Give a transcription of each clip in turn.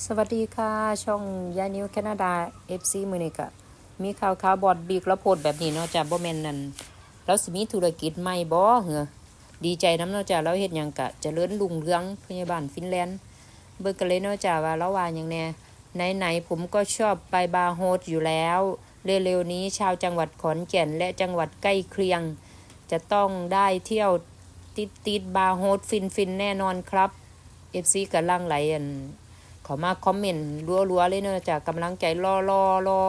สวัสดีค่ะ ช่องยานิวแคนาดา FC มือนี้ก็มีข่าวข่าวบอดบีกแล้วโพดแบบนี้เนาะจ้ะบ่แม่นนั่นแล้วสิมีธุรกิจใหม่บ่เหรอดีใจน้ำเนาะจ้ะแล้วเฮ็ดหยังกะจะเจริญรุ่งเรืองพยาบาลฟินแลนด์เบิกกันเลยเนาะจ้ะว่าแล้วว่าหยังแน่ไหนๆผมก็ชอบไปบาร์โฮสอยู่แล้ว เร็วๆนี้ชาวจังหวัดขอนแก่นและจังหวัดใกล้เคียง จะต้องได้เที่ยวติดติดบาร์โฮสฟินฟินแน่นอนครับ FC กำลังไหลอัน เขามาคอมเมนต์รัวๆเลยเนอะจากกำลังใจรอรอรอ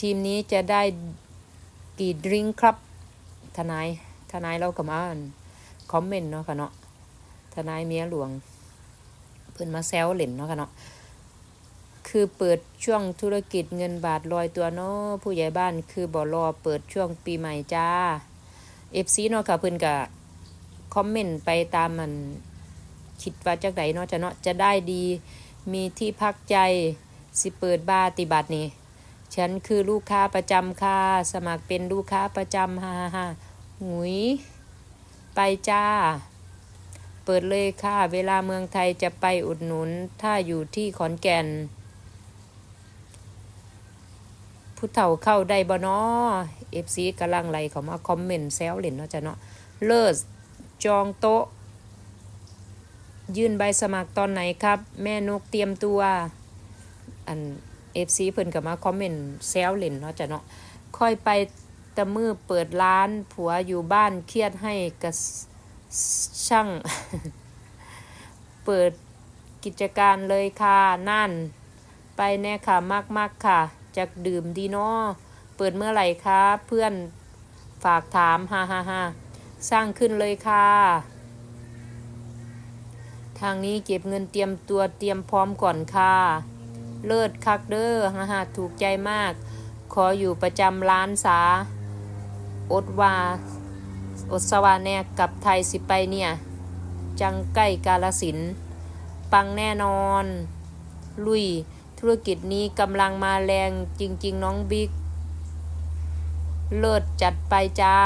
ทีมนี้จะได้กี่ดริงก์ครับ ทนายทนายเราก็มาอั่นคอมเมนต์เนาะค่ะเนาะทนายเมียหลวง เพิ่นมาแซวเล่นเนาะค่ะเนาะคือเปิดช่วงธุรกิจเงินบาทลอยตัวเนาะผู้ใหญ่บ้านคือบ่รอเปิดช่วงปีใหม่จ้าเอฟซีเนาะค่ะเพิ่นก็คอมเมนต์ไปตามมัน คิดว่าจักไดเนาะจะเนาะจะได้ดี มีที่พักใจ สิเปิดบาร์ติบัตนี่ฉันคือลูกค้าประจำค่ะ สมัครเป็นลูกค้าประจำฮ่าฮ่าฮ่าหุยไปจ้า เปิดเลยค่ะ เวลาเมืองไทยจะไปอุดหนุน ถ้าอยู่ที่ขอนแก่น ผู้เฒ่าเข้าได้บ่นาะเอฟซีกำลังไล่เขามาคอมเมนต์แซวเล่นเนาะจ้ะเนาะ เลิศจองโต๊ะ ยื่นใบสมัครตอนไหนครับ แม่นกเตรียมตัว อันเอฟซีเพิ่นกับมาคอมเมนต์แซวเล่นเนาะจ้ะเนาะค่อยไปตะมือเปิดร้านผัวอยู่บ้านเครียดให้กระช่าง เปิดกิจการเลยค่ะนั่น ไปแน่ค่ะมากมากๆค่ะจากดื่มดีเนาะเปิดเมื่อไหร่คะเพื่อนฝากถามฮ่าฮ่าฮ่าสร้างขึ้นเลยค่ะ ทางนี้เก็บเงินเตรียมตัวเตรียมพร้อมก่อนค่ะ เลิศคักเดอฮ่าฮ่าถูกใจมาก ขออยู่ประจำร้านสาอดวาอดสวาแน่กับไทยสิไปเนี่ย จังใกล้กาลสิน ปังแน่นอน ลุย ธุรกิจนี้กำลังมาแรงจริง ๆ น้องบิ๊ก เลิศจัดไปจ้า